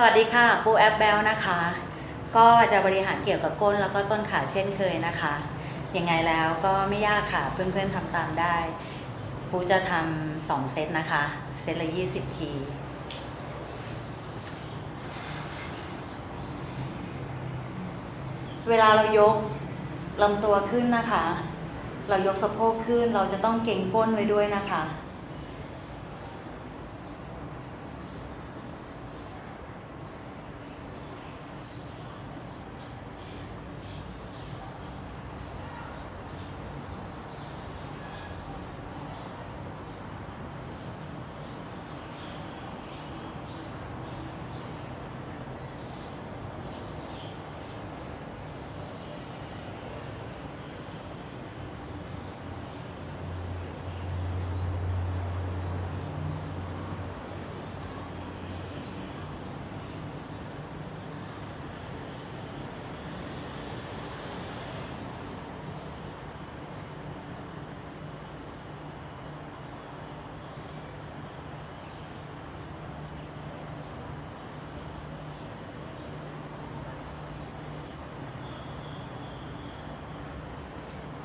สวัสดีค่ะปูแอปเบลนะคะ ก็จะบริหารเกี่ยวกับก้นแล้วก็ต้นขาเช่นเคยนะคะยังไงแล้วก็ไม่ยากค่ะเพื่อนๆทำตามได้ปูจะทำสองเซตนะคะ เซตละยี่สิบทีเวลาเรายกลำตัวขึ้นนะคะ เรายกสะโพกขึ้นเราจะต้องเก่งก้นไว้ด้วยนะคะ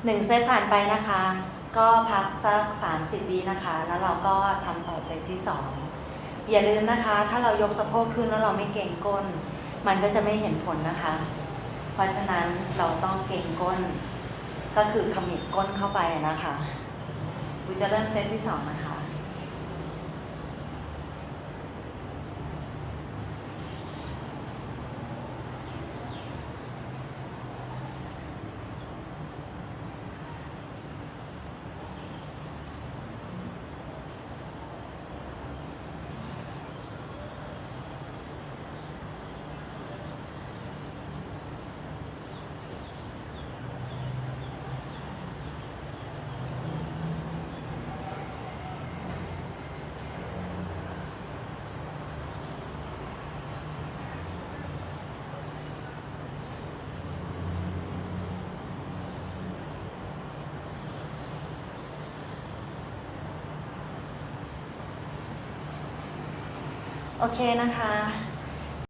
หนึ่งเซตผ่านไปนะคะ ก็พักสักสามสิบวินะคะ แล้วเราก็ทำต่อเซตที่สองอย่าลืมนะคะ ถ้าเรายกสะโพกขึ้นแล้วเราไม่เก่งก้น มันก็จะไม่เห็นผลนะคะ เพราะฉะนั้นเราต้องเก่งก้น ก็คือขมิบก้นเข้าไปนะคะกูจะเริ่มเซตที่สองนะคะ โอเคนะคะ